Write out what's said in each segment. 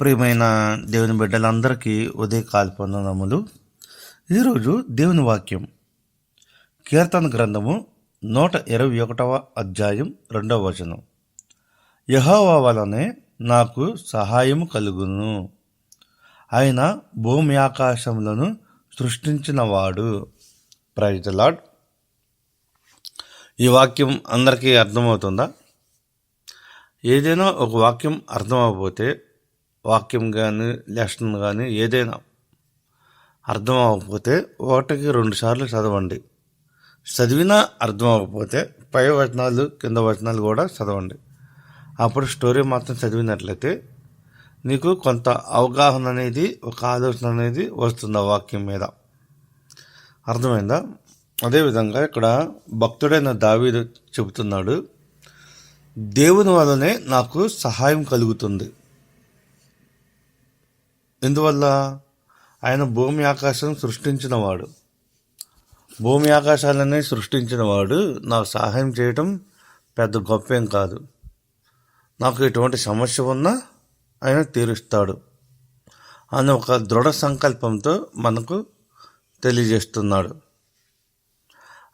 ప్రియమైన దేవుని బిడ్డలందరికీ ఉదయకాల నములు ఈరోజు దేవుని వాక్యం. కీర్తన గ్రంథము నూట ఇరవై ఒకటవ అధ్యాయం రెండవ వచనం. యహోవా వలనే నాకు సహాయము కలుగును. ఆయన భూమి ఆకాశములను సృష్టించినవాడు. ప్రైజ్ లాడ్ ఈ వాక్యం అందరికీ అర్థమవుతుందా? ఏదైనా ఒక వాక్యం అర్థమవకపోతే వాక్యం కానీ లెసన్ కానీ ఏదైనా అర్థం అవ్వకపోతే ఒకటికి రెండు సార్లు చదవండి. చదివినా అర్థం అవ్వకపోతే పై వచనాలు కింద వచనాలు కూడా చదవండి. అప్పుడు స్టోరీ మాత్రం చదివినట్లయితే నీకు కొంత అవగాహన అనేది ఒక ఆలోచన అనేది వస్తుంది ఆ వాక్యం మీద. అర్థమైందా? అదేవిధంగా ఇక్కడ భక్తుడైన దావీదు చెబుతున్నాడు దేవుని వల్లనే నాకు సహాయం కలుగుతుంది. ఎందువల్ల? ఆయన భూమి ఆకాశం సృష్టించినవాడు. భూమి ఆకాశాలనే సృష్టించినవాడు నాకు సహాయం చేయటం పెద్ద గొప్పేం కాదు. నాకు ఎటువంటి సమస్య ఉన్నా ఆయన తీరుస్తాడు అని ఒక దృఢ సంకల్పంతో మనకు తెలియజేస్తున్నాడు.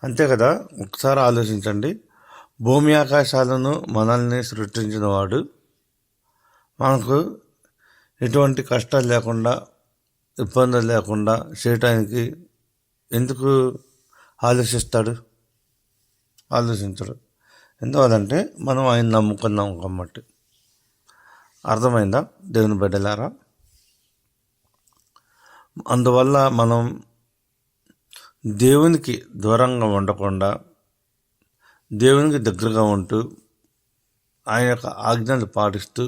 అంతే కదా? ఒకసారి ఆలోచించండి. భూమి ఆకాశాలను మనల్ని సృష్టించిన వాడు. మనకు ఎటువంటి కష్టాలు లేకుండా ఇబ్బందులు లేకుండా చేయటానికి ఎందుకు ఆలోచిస్తాడు? ఆలోచించడు. ఎందువల్లంటే మనం ఆయన నమ్ముకున్నాం కాబట్టి. అర్థమైందా దేవుని బిడ్డలారా? అందువల్ల మనం దేవునికి దూరంగా ఉండకుండా దేవునికి దగ్గరగా ఉంటూ ఆయన యొక్క ఆజ్ఞలు పాటిస్తూ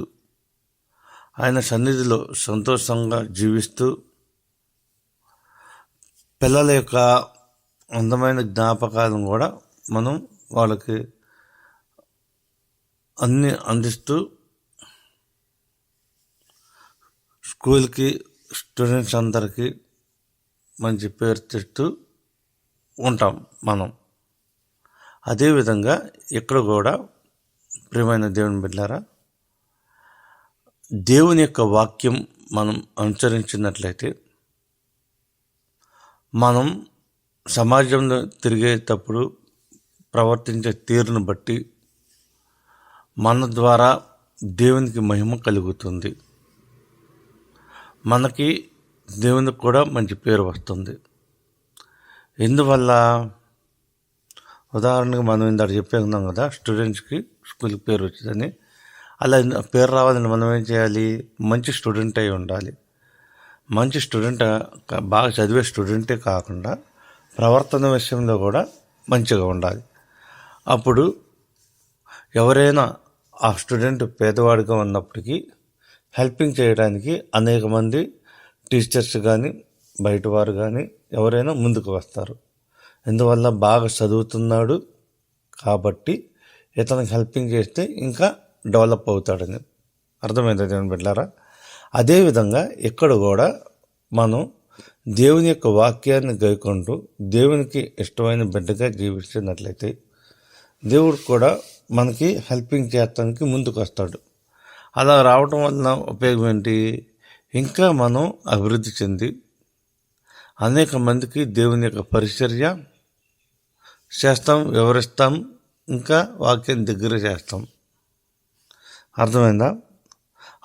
ఆయన సన్నిధిలో సంతోషంగా జీవిస్తూ పిల్లల యొక్క అందమైన జ్ఞాపకాలను కూడా మనం వాళ్ళకి అన్నీ అందిస్తూ స్కూల్కి స్టూడెంట్స్ అందరికీ మంచి పేరు తెస్తూ ఉంటాం మనం. అదేవిధంగా ఇక్కడ కూడా ప్రియమైన దేవుని బిడ్డారా దేవుని యొక్క వాక్యం మనం అనుసరించినట్లయితే మనం సమాజంలో తిరిగేటప్పుడు ప్రవర్తించే తీరును బట్టి మన ద్వారా దేవునికి మహిమ కలుగుతుంది. మనకి దేవునికి కూడా మంచి పేరు వస్తుంది. ఎందువల్ల? ఉదాహరణకు మనం ఇందాక చెప్పేకున్నాం కదా స్టూడెంట్స్కి స్కూల్కి పేరు వచ్చిందని. అలా పేరు రావాలని మనం ఏం చేయాలి? మంచి స్టూడెంట్ అయి ఉండాలి. మంచి స్టూడెంట్ బాగా చదివే స్టూడెంటే కాకుండా ప్రవర్తన విషయంలో కూడా మంచిగా ఉండాలి. అప్పుడు ఎవరైనా ఆ స్టూడెంట్ పేదవాడిగా ఉన్నప్పటికీ హెల్పింగ్ చేయడానికి అనేక మంది టీచర్స్ కానీ బయట వారు కానీ ఎవరైనా ముందుకు వస్తారు. ఎందువల్ల బాగా చదువుతున్నాడు కాబట్టి ఇతనికి హెల్పింగ్ చేస్తే ఇంకా డెవలప్ అవుతాడని. అర్థమైంది దేవుని బిడ్డారా అదేవిధంగా ఇక్కడ కూడా మనం దేవుని యొక్క వాక్యాన్ని గైకుంటూ దేవునికి ఇష్టమైన బిడ్డగా జీవిస్తున్నట్లయితే దేవుడు కూడా మనకి హెల్పింగ్ చేయటానికి ముందుకు వస్తాడు. అలా రావటం వలన ఉపయోగం ఏంటి? ఇంకా మనం అభివృద్ధి చెంది అనేక మందికి దేవుని యొక్క పరిచర్య చేస్తాం వివరిస్తాం ఇంకా వాక్యం దగ్గర చేస్తాం. అర్థమైందా?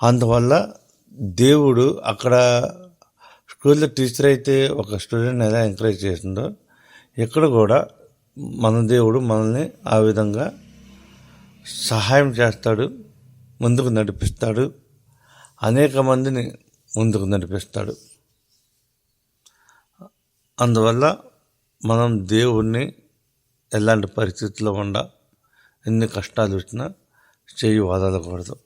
అందువల్ల దేవుడు అక్కడ స్కూల్లో టీచర్ అయితే ఒక స్టూడెంట్ ఎలా ఎంకరేజ్ చేసిందో ఇక్కడ కూడా మన దేవుడు మనల్ని ఆ విధంగా సహాయం చేస్తాడు ముందుకు నడిపిస్తాడు అనేక మందిని ముందుకు నడిపిస్తాడు. అందువల్ల మనం దేవుణ్ణి ఎలాంటి పరిస్థితుల్లో ఉండ ఎన్ని కష్టాలు వచ్చినా చేయి వదలకూడదు.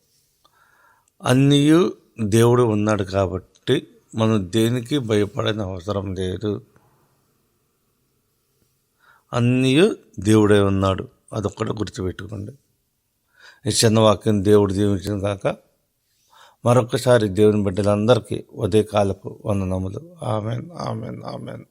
అన్నీ దేవుడు ఉన్నాడు కాబట్టి మనం దేనికి భయపడని అవసరం లేదు. అన్నీ దేవుడే ఉన్నాడు. అదొక్కటి గుర్తుపెట్టుకోండి. ఈ చిన్న వాక్యం దేవుడు దీవించిన కాక మరొకసారి దేవుని బిడ్డలందరికీ ఉదయకాలపు వందనములు. Amen amen amen.